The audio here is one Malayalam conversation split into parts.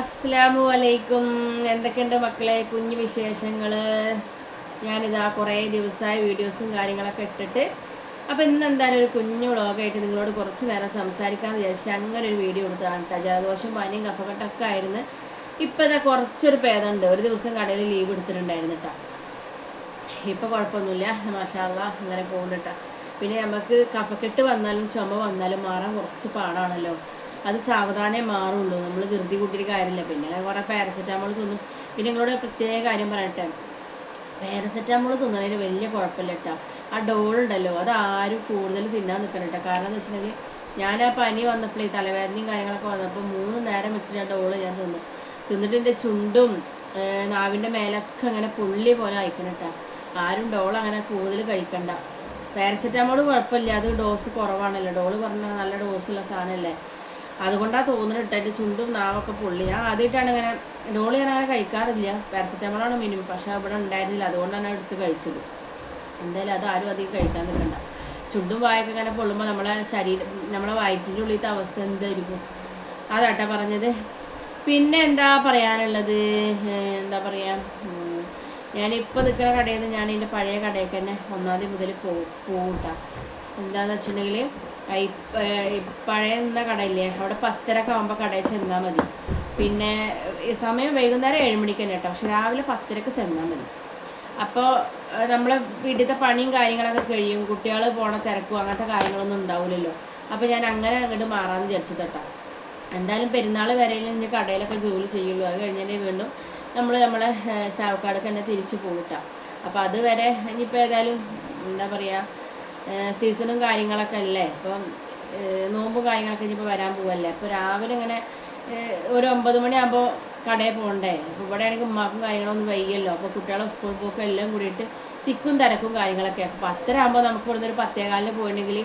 അസ്സാമു അലൈക്കും എന്തൊക്കെയുണ്ട് മക്കളെ? കുഞ്ഞു വിശേഷങ്ങൾ ഞാനിതാ കുറേ ദിവസമായി വീഡിയോസും കാര്യങ്ങളൊക്കെ ഇട്ടിട്ട്. അപ്പോൾ ഇന്ന് എന്തായാലും ഒരു കുഞ്ഞു വ്ളോഗായിട്ട് നിങ്ങളോട് കുറച്ച് നേരം സംസാരിക്കാമെന്ന് വിചാരിച്ചിട്ട് അങ്ങനെ ഒരു വീഡിയോ കൊടുത്തതാണ് കേട്ടോ ജലദോഷം പനിയും കഫക്കെട്ടൊക്കെ ആയിരുന്നു. ഇപ്പോൾ ഇതാ കുറച്ചൊരു ഭേദമുണ്ട്. ഒരു ദിവസം കടയിൽ ലീവ് എടുത്തിട്ടുണ്ടായിരുന്നു കേട്ടോ ഇപ്പോൾ കുഴപ്പമൊന്നുമില്ല. മാഷാള്ള അങ്ങനെ പോകുന്നുണ്ട് കേട്ടോ പിന്നെ നമുക്ക് കഫക്കെട്ട് വന്നാലും ചുമ വന്നാലും മാറാൻ കുറച്ച് പാടാണല്ലോ. അത് സാവധാനേ മാറുള്ളൂ. നമ്മൾ ധൃതി കൂട്ടിയിട്ട് കാര്യമില്ല. പിന്നെ കുറേ പാരസെറ്റാമോൾ തിന്നും. പിന്നെ നിങ്ങളോട് പ്രത്യേക കാര്യം പറയട്ടെ. പാരസെറ്റാമോൾ തിന്നതിന് വലിയ കുഴപ്പമില്ല കേട്ടോ. ആ ഡോൾ ഉണ്ടല്ലോ അത് ആരും കൂടുതൽ തിന്നാൻ നിൽക്കണം കേട്ടോ. കാരണം എന്ന് വെച്ചിട്ടുണ്ടെങ്കിൽ ഞാൻ ആ പനി വന്നപ്പോഴേ തലവേദനയും കാര്യങ്ങളൊക്കെ വന്നപ്പോൾ മൂന്ന് നേരം വെച്ചിട്ട് ആ ഡോൾ ഞാൻ തിന്നു. തിന്നിട്ട് എന്റെ ചുണ്ടും നാവിന്റെ മേലൊക്കെ അങ്ങനെ പുള്ളി പോലെ അയക്കണം കേട്ടോ. ആരും ഡോൾ അങ്ങനെ കൂടുതൽ കഴിക്കണ്ട. പാരസെറ്റാമോൾ കുഴപ്പമില്ല. അത് ഡോസ് കുറവാണല്ലോ. ഡോൾ പറഞ്ഞാൽ നല്ല ഡോസുള്ള സാധനമല്ലേ അതുകൊണ്ടാണ് തോന്നുന്നത് എന്റെ ചുണ്ടും നാവൊക്കെ പൊള്ളി. ഞാൻ ആദ്യമായിട്ടാണ് ഇങ്ങനെ ഡോളി ഞാൻ അങ്ങനെ കഴിക്കാറില്ല. പാരസെറ്റമോളാണ് മിനിമം പക്ഷെ അവിടെ ഉണ്ടായിരുന്നില്ല. അതുകൊണ്ടാണ് എടുത്ത് കഴിച്ചത്. എന്തായാലും അത് ആരും അധികം കഴിക്കാൻ നിൽക്കണ്ട. ചുണ്ടും വായൊക്കെ ഇങ്ങനെ പൊള്ളുമ്പോൾ നമ്മളെ ശരീരം നമ്മളെ വയറ്റിന്റെ ഉള്ളിലത്തെ അവസ്ഥ എന്തായിരിക്കും? അതാട്ടാ പറഞ്ഞത്. പിന്നെ എന്താ പറയാനുള്ളത്? എന്താ പറയുക ഞാനിപ്പോൾ നിൽക്കുന്ന കടയിൽ നിന്ന് ഞാൻ എന്റെ പഴയ കടയൊക്കെ തന്നെ ഒന്നാം തീയതി മുതൽ പോകും കേട്ടോ എന്താണെന്ന് വെച്ചിട്ടുണ്ടെങ്കിൽ പഴയ നിന്ന കടയില്ലേ? അവിടെ പത്തരക്ക് ആകുമ്പോൾ കടയിൽ ചെന്നാൽ മതി. പിന്നെ സമയം വൈകുന്നേരം ഏഴ് മണിക്ക് തന്നെ കേട്ടോ. പക്ഷെ രാവിലെ പത്തരക്ക് ചെന്നാൽ മതി. അപ്പോൾ നമ്മളെ വീട്ടിലത്തെ പണിയും കാര്യങ്ങളൊക്കെ കഴിയും. കുട്ടികൾ പോണ തിരക്കും അങ്ങനത്തെ കാര്യങ്ങളൊന്നും ഉണ്ടാവില്ലല്ലോ അപ്പോൾ ഞാൻ അങ്ങനെ അങ്ങോട്ട് മാറാമെന്ന് വിചാരിച്ചു കേട്ടോ. എന്തായാലും പെരുന്നാൾ വരെ ഇനി കടയിലൊക്കെ ജോലി ചെയ്യുള്ളൂ. അത് കഴിഞ്ഞാൽ വീണ്ടും നമ്മൾ നമ്മളെ ചാവക്കാടൊക്കെ തന്നെ തിരിച്ചു പോകട്ടോ അപ്പോൾ അതുവരെ ഇനിയിപ്പോൾ ഏതായാലും എന്താ പറയുക സീസണും കാര്യങ്ങളൊക്കെ അല്ലേ? ഇപ്പം നോമ്പും കാര്യങ്ങളൊക്കെ ഇനിയിപ്പോൾ വരാൻ പോവല്ലേ? അപ്പോൾ രാവിലെ ഇങ്ങനെ ഒരു ഒമ്പത് മണിയാകുമ്പോൾ കടയിൽ പോകണ്ടേ? അപ്പോൾ ഇവിടെ ആണെങ്കിൽ ഉമ്മാക്കും കാര്യങ്ങളൊന്നും വയ്യല്ലോ? അപ്പോൾ കുട്ടികളെ സ്കൂൾ പോക്കും എല്ലാം കൂടിയിട്ട് തിക്കും തിരക്കും കാര്യങ്ങളൊക്കെ. അപ്പോൾ പത്തര ആകുമ്പോൾ നമുക്ക് ഇവിടുന്ന് ഒരു പത്തേകാലിന് പോയിട്ടുണ്ടെങ്കിൽ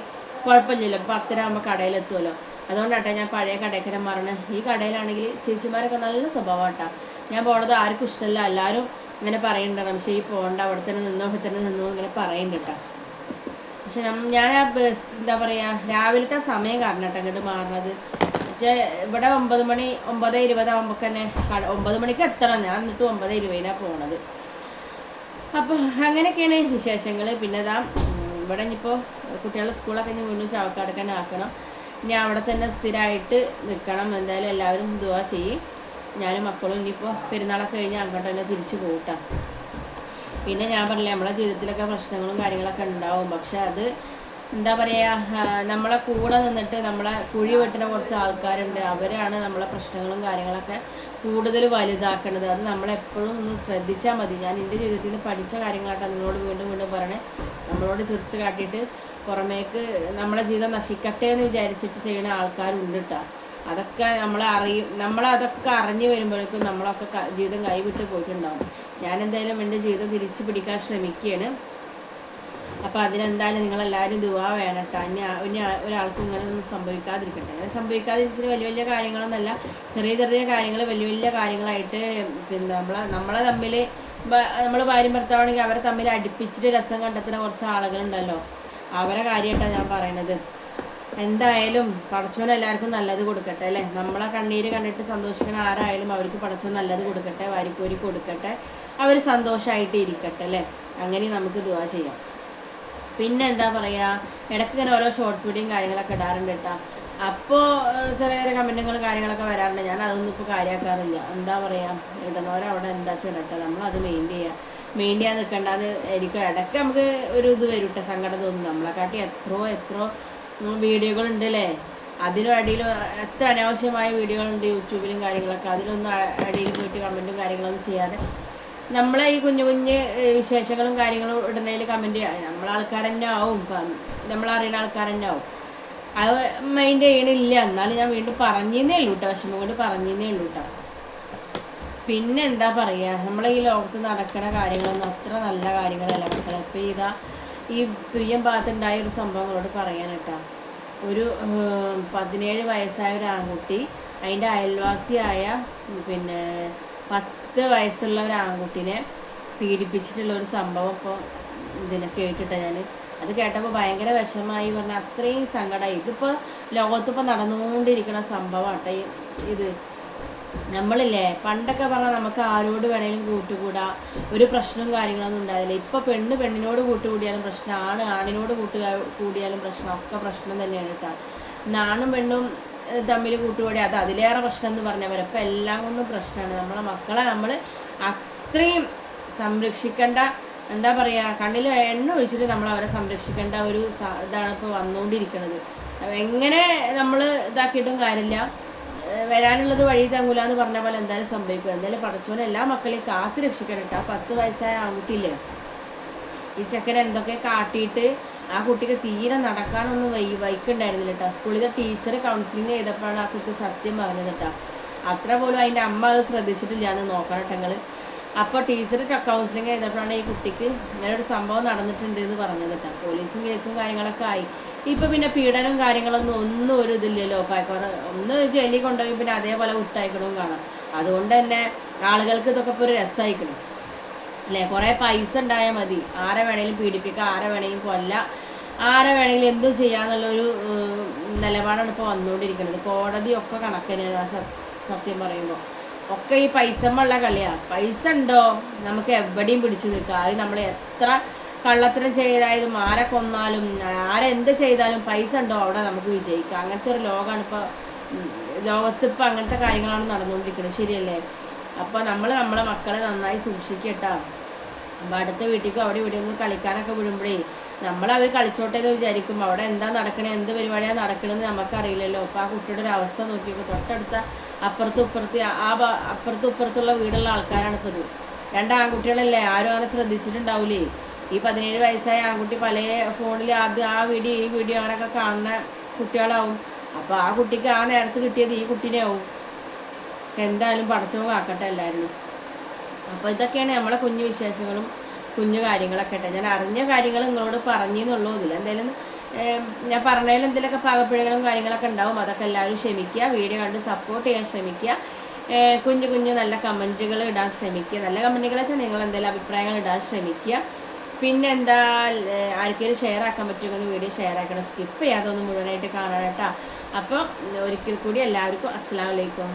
കുഴപ്പമില്ലല്ലോ. പത്തര ആകുമ്പോൾ കടയിലെത്തുമല്ലോ അതുകൊണ്ടാട്ടെ ഞാൻ പഴയ കടയ്ക്കരം മാറണത് ഈ കടയിലാണെങ്കിൽ ചേച്ചിമാരൊക്കെ നല്ല സ്വഭാവം സ്വഭാവമാട്ടാ. ഞാൻ പോണത് ആർക്കും ഇഷ്ടമല്ല. എല്ലാവരും ഇങ്ങനെ പറയണ്ട പക്ഷേ ഈ പോകണ്ട അവിടെ തന്നെ നിന്നോ അവിടെ തന്നെ നിന്നോ ഇങ്ങനെ പറയുന്നുണ്ട് കേട്ടോ. പക്ഷെ ഞാൻ ആ ബസ് എന്താ പറയുക രാവിലത്തെ സമയം കാരണം കേട്ടോ അങ്ങോട്ട് മാറുന്നത്. മറ്റേ ഇവിടെ ഒമ്പത് മണി ഒമ്പത് ഇരുപതാകുമ്പോൾ തന്നെ ഒമ്പത് മണിക്ക് എത്തണം. ഞാൻ എന്നിട്ട് ഒമ്പത് ഇരുപതിനാണ് പോണത്. അപ്പോൾ അങ്ങനെയൊക്കെയാണ് വിശേഷങ്ങൾ പിന്നെ ഇതാ ഇവിടെ ഇനിയിപ്പോൾ കുട്ടികളുടെ സ്കൂളൊക്കെ ഇനി വീണ്ടും ചവക്കാടക്കാൻ ആക്കണം. ഇനി അവിടെ തന്നെ സ്ഥിരമായിട്ട് നിൽക്കണം. എന്തായാലും എല്ലാവരും ദുവാ ചെയ്യും. ഞാനും മക്കളും ഇനിയിപ്പോൾ പെരുന്നാളൊക്കെ കഴിഞ്ഞ് അങ്ങോട്ട് തന്നെ തിരിച്ചു പോകട്ടാ പിന്നെ ഞാൻ പറഞ്ഞില്ലേ നമ്മളെ ജീവിതത്തിലൊക്കെ പ്രശ്നങ്ങളും കാര്യങ്ങളൊക്കെ ഉണ്ടാവും. പക്ഷെ അത് എന്താ പറയുക നമ്മളെ കൂടെ നിന്നിട്ട് നമ്മളെ കുഴി വെട്ടുന്ന കുറച്ച് ആൾക്കാരുണ്ട്. അവരാണ് നമ്മളെ പ്രശ്നങ്ങളും കാര്യങ്ങളൊക്കെ കൂടുതൽ വലുതാക്കുന്നത് അത് നമ്മളെപ്പോഴും ഒന്ന് ശ്രദ്ധിച്ചാൽ മതി. ഞാൻ എന്റെ ജീവിതത്തിൽ നിന്ന് പഠിച്ച കാര്യങ്ങളായിട്ടാണ് നിങ്ങളോട് വീണ്ടും വീണ്ടും പറയണേ. നമ്മളോട് ചിരിച്ച് കാട്ടിയിട്ട് പുറമേക്ക് നമ്മളെ ജീവിതം നശിക്കട്ടെ എന്ന് വിചാരിച്ചിട്ട് ചെയ്യുന്ന ആൾക്കാരുണ്ട് കേട്ടോ അതൊക്കെ നമ്മൾ അറിയും നമ്മളതൊക്കെ അറിഞ്ഞു വരുമ്പോഴേക്കും നമ്മളൊക്കെ ജീവിതം കൈവിട്ട് പോയിട്ടുണ്ടാവും. ഞാൻ എന്തായാലും എന്റെ ജീവിതം തിരിച്ചു പിടിക്കാൻ ശ്രമിക്കുകയാണ് അപ്പോൾ അതിനെന്തായാലും നിങ്ങളെല്ലാവരും ദുവാ വേണം കേട്ടോ ഇനി ഒരാൾക്കും ഇങ്ങനെ ഒന്നും സംഭവിക്കാതിരിക്കട്ടെ. അങ്ങനെ സംഭവിക്കാതിരിച്ചിട്ട് വലിയ വലിയ കാര്യങ്ങളൊന്നല്ല. ചെറിയ ചെറിയ കാര്യങ്ങൾ വലിയ വലിയ കാര്യങ്ങളായിട്ട് പിന്നെ നമ്മളെ നമ്മളെ തമ്മിൽ നമ്മൾ ഭാര്യ ഭർത്താവാണെങ്കിൽ അവരെ തമ്മിൽ അടുപ്പിച്ചിട്ട് രസം കണ്ടെത്തുന്ന കുറച്ച് ആളുകളുണ്ടല്ലോ. അവരെ കാര്യമായിട്ടാണ് ഞാൻ പറയണത്. എന്തായാലും പടച്ചോൻ എല്ലാവർക്കും നല്ലത് കൊടുക്കട്ടെ അല്ലേ? നമ്മളെ കണ്ണീര് കണ്ടിട്ട് സന്തോഷിക്കുന്ന ആരായാലും അവർക്ക് പടച്ചോൻ നല്ലത് കൊടുക്കട്ടെ വാരിക്കോരി കൊടുക്കട്ടെ അവർ സന്തോഷമായിട്ട് ഇരിക്കട്ടെ അല്ലേ? അങ്ങനെ നമുക്ക് ദുവാ ചെയ്യാം. പിന്നെ എന്താ പറയുക ഇടയ്ക്ക് ഇങ്ങനെ ഓരോ ഷോർട്സ് വീഡിയോയും കാര്യങ്ങളൊക്കെ ഇടാറുണ്ട് കേട്ടോ. അപ്പോൾ ചെറിയ ചെറിയ കമന്റുകളും കാര്യങ്ങളൊക്കെ വരാറുണ്ട്. ഞാൻ അതൊന്നും ഇപ്പോൾ കാര്യമാക്കാറില്ല എന്താ പറയുക ഇടണവരവിടെ എന്താ ചെയ്യട്ടെ? നമ്മളത് മെയിൻ ചെയ്യുക മെയിൻ ചെയ്യാൻ നിൽക്കേണ്ടത് എനിക്ക് ഇടയ്ക്ക് നമുക്ക് ഒരു ഇത് വരും കേട്ടോ സങ്കടം തോന്നും. നമ്മളെക്കാട്ടി എത്രയോ എത്രയോ വീഡിയോകളുണ്ട് അല്ലേ അതിനും അടിയിൽ എത്ര അനാവശ്യമായ വീഡിയോകളുണ്ട് യൂട്യൂബിലും കാര്യങ്ങളൊക്കെ. അതിലൊന്നും അടിയിൽ പോയിട്ട് കമന്റും കാര്യങ്ങളൊന്നും ചെയ്യാതെ നമ്മളെ ഈ കുഞ്ഞു കുഞ്ഞ് വിശേഷങ്ങളും കാര്യങ്ങളും ഇടുന്നതിൽ കമന്റ് നമ്മളെ ആൾക്കാർ തന്നെ ആവും നമ്മളറിയുന്ന ആൾക്കാർ തന്നെ ആവും. അത് മൈൻഡ് ചെയ്യണില്ല. എന്നാലും ഞാൻ വീണ്ടും പറഞ്ഞേ ഉള്ളൂ കേട്ടോ വിഷമം കൊണ്ട് പറഞ്ഞേ ഉള്ളൂ കേട്ടോ പിന്നെ എന്താ പറയുക നമ്മളെ ഈ ലോകത്ത് നടക്കുന്ന കാര്യങ്ങളൊന്നും അത്ര നല്ല കാര്യങ്ങളല്ല മക്കളെ. ഇപ്പം ഇതാ ഈ തുയ്യം ഭാഗത്തുണ്ടായ ഒരു സംഭവങ്ങളോട് പറയാനട്ടാ ഒരു പതിനേഴ് വയസ്സായ ഒരു ആൺകുട്ടി അതിന്റെ അയൽവാസിയായ പിന്നെ പത്ത് വയസ്സുള്ള ഒരു ആൺകുട്ടിനെ പീഡിപ്പിച്ചിട്ടുള്ള ഒരു സംഭവം ഇപ്പോൾ ഇതിനെ കേട്ടിട്ട ഞാൻ അത് കേട്ടപ്പോൾ ഭയങ്കര വിഷമായി പറഞ്ഞാൽ അത്രയും സങ്കടമായി ഇതിപ്പോൾ ലോകത്തിപ്പോൾ നടന്നുകൊണ്ടിരിക്കുന്ന സംഭവമാട്ടെ ഇത്. നമ്മളില്ലേ? പണ്ടൊക്കെ പറഞ്ഞാൽ നമുക്ക് ആരോട് വേണേലും കൂട്ടുകൂടാ. ഒരു പ്രശ്നവും കാര്യങ്ങളൊന്നും ഉണ്ടായില്ല ഇപ്പൊ പെണ്ണ് പെണ്ണിനോട് കൂട്ടുകൂടിയാലും പ്രശ്നം ആണ് ആണിനോട് കൂട്ടുക കൂടിയാലും പ്രശ്നം ഒക്കെ പ്രശ്നം തന്നെയാണ് കേട്ടോ. നാണും പെണ്ണും തമ്മിൽ കൂട്ടുകൂടി അത് അതിലേറെ പ്രശ്നം എന്ന് പറഞ്ഞാൽ എല്ലാം കൊണ്ടും പ്രശ്നമാണ് നമ്മളെ മക്കളെ നമ്മൾ അത്രയും സംരക്ഷിക്കേണ്ട എന്താ പറയുക കണ്ണിൽ എണ്ണ ഒഴിച്ചിട്ട് നമ്മൾ അവരെ സംരക്ഷിക്കേണ്ട ഒരു ഇതാണ് ഇപ്പോൾ വന്നുകൊണ്ടിരിക്കുന്നത് എങ്ങനെ നമ്മൾ ഇതാക്കിയിട്ടും കാര്യമില്ല. വരാനുള്ളത് വഴി തങ്ങൂല എന്ന് പറഞ്ഞ പോലെ എന്തായാലും സംഭവിക്കും. എന്തായാലും പടച്ചോനെ എല്ലാ മക്കളെയും കാത്തു രക്ഷിക്കണം കേട്ടോ. പത്ത് വയസ്സായ ആൺകുട്ടിയില്ലേ? ഈ ചെക്കൻ എന്തൊക്കെ കാട്ടിയിട്ട് ആ കുട്ടിക്ക് തീരെ നടക്കാനൊന്നും വൈ വൈക്കുണ്ടായിരുന്നില്ല കേട്ടോ. സ്കൂളിലെ ടീച്ചർ കൗൺസിലിംഗ് ചെയ്തപ്പോഴാണ് ആ കുട്ടി സത്യം പറഞ്ഞത് കേട്ടോ. അത്ര പോലും അതിന്റെ അമ്മ അത് ശ്രദ്ധിച്ചിട്ടില്ല എന്ന് നോക്കണം കേട്ടോ അപ്പോൾ ടീച്ചർ കൗൺസിലിംഗ് ചെയ്തപ്പോഴാണ് ഈ കുട്ടിക്ക് ഇങ്ങനെ ഒരു സംഭവം നടന്നിട്ടുണ്ട് എന്ന് പറഞ്ഞത് കേട്ടോ. പോലീസും കേസും കാര്യങ്ങളൊക്കെ ആയി. ഇപ്പൊ പിന്നെ പീഡനവും കാര്യങ്ങളൊന്നും ഒന്നും ഒരു ഇതില്ലല്ലോ. പായക്കോറ ഒന്ന് ജയിലിൽ കൊണ്ടുപോയി പിന്നെ അതേപോലെ വിട്ടയക്കണവും കാണാം. അതുകൊണ്ട് തന്നെ ആളുകൾക്ക് ഇതൊക്കെ ഇപ്പോൾ ഒരു രസമായിക്കണം അല്ലേ? കുറേ പൈസ ഉണ്ടായാൽ മതി. ആരെ വേണേലും പീഡിപ്പിക്കാം ആരെ വേണേലും കൊല്ല ആരെ വേണേലും എന്തും ചെയ്യാന്നുള്ളൊരു നിലപാടാണ് ഇപ്പോൾ വന്നുകൊണ്ടിരിക്കുന്നത് കോടതി ഒക്കെ കണക്കിനാണ് സത്യം പറയുമ്പോൾ ഒക്കെ ഈ പൈസമുള്ള കളിയാണ് പൈസ ഉണ്ടോ നമുക്ക് എവിടെയും പിടിച്ചു നിൽക്കാം. അത് നമ്മൾ എത്ര കള്ളത്തരം ചെയ്തായാലും ആരെ കൊന്നാലും ആരെന്ത് ചെയ്താലും പൈസ ഉണ്ടോ അവിടെ നമുക്ക് വിജയിക്കാം. അങ്ങനത്തെ ഒരു ലോകമാണ് ഇപ്പോൾ ലോകത്ത് ഇപ്പോൾ അങ്ങനത്തെ കാര്യങ്ങളാണ് നടന്നുകൊണ്ടിരിക്കുന്നത്. ശരിയല്ലേ? അപ്പോൾ നമ്മൾ നമ്മളെ മക്കളെ നന്നായി സൂക്ഷിക്കട്ടോ. അപ്പം അടുത്ത വീട്ടിലേക്കും അവിടെ ഇവിടെ ഒന്ന് കളിക്കാനൊക്കെ വിടുമ്പോഴേ നമ്മൾ അവർ കളിച്ചോട്ടെ എന്ന് വിചാരിക്കും. അവിടെ എന്താ നടക്കണേ എന്ത് പരിപാടിയാണ് നടക്കണമെന്ന് നമുക്കറിയില്ലല്ലോ. അപ്പോൾ ആ കുട്ടിയുടെ ഒരു അവസ്ഥ നോക്കിയപ്പോൾ തൊട്ടടുത്ത അപ്പുറത്തും ഇപ്പുറത്ത് ആ അപ്പുറത്തും ഇപ്പുറത്തുള്ള വീടുള്ള ആൾക്കാരാണ് ഇപ്പോൾ രണ്ട് ആൺകുട്ടികളല്ലേ? ആരും അങ്ങനെ ശ്രദ്ധിച്ചിട്ടുണ്ടാവില്ലേ ഈ പതിനേഴ് വയസ്സായ ആൺകുട്ടി പല ഫോണിൽ ആദ്യം ആ വീഡിയോ ഈ വീഡിയോ അങ്ങനെയൊക്കെ കാണുന്ന കുട്ടികളാവും. അപ്പോൾ ആ കുട്ടിക്ക് ആ നേരത്ത് കിട്ടിയത് ഈ കുട്ടീനെയാവും. എന്തായാലും പടച്ചോ കാക്കട്ടെ എല്ലാവരും അപ്പോൾ ഇതൊക്കെയാണ് നമ്മളെ കുഞ്ഞു വിശേഷങ്ങളും കുഞ്ഞു കാര്യങ്ങളൊക്കെ ഞാൻ അറിഞ്ഞ കാര്യങ്ങൾ നിങ്ങളോട് പറഞ്ഞെന്നുള്ളൂ. ഇതിൽ എന്തായാലും ഞാൻ പറഞ്ഞതിൽ എന്തെങ്കിലുമൊക്കെ പാകപ്പിഴകളും കാര്യങ്ങളൊക്കെ ഉണ്ടാവും അതൊക്കെ എല്ലാവരും ക്ഷമിക്കുക. വീഡിയോ കണ്ട് സപ്പോർട്ട് ചെയ്യാൻ ശ്രമിക്കുക. കുഞ്ഞു കുഞ്ഞു നല്ല കമന്റുകൾ ഇടാൻ ശ്രമിക്കുക. നല്ല കമന്റുകൾ വെച്ചാൽ നിങ്ങൾ എന്തെങ്കിലും അഭിപ്രായങ്ങൾ ഇടാൻ ശ്രമിക്കുക. പിന്നെ എന്താ ആർക്കെങ്കിലും ഷെയർ ആക്കാൻ പറ്റുമെന്ന് വീഡിയോ ഷെയർ ആക്കണം. സ്കിപ്പ് ചെയ്യാതെ ഒന്ന് മുഴുവനായിട്ട് കാണാൻ കേട്ടോ. അപ്പോൾ ഒരിക്കൽ കൂടി എല്ലാവർക്കും അസ്സാം വലൈക്കും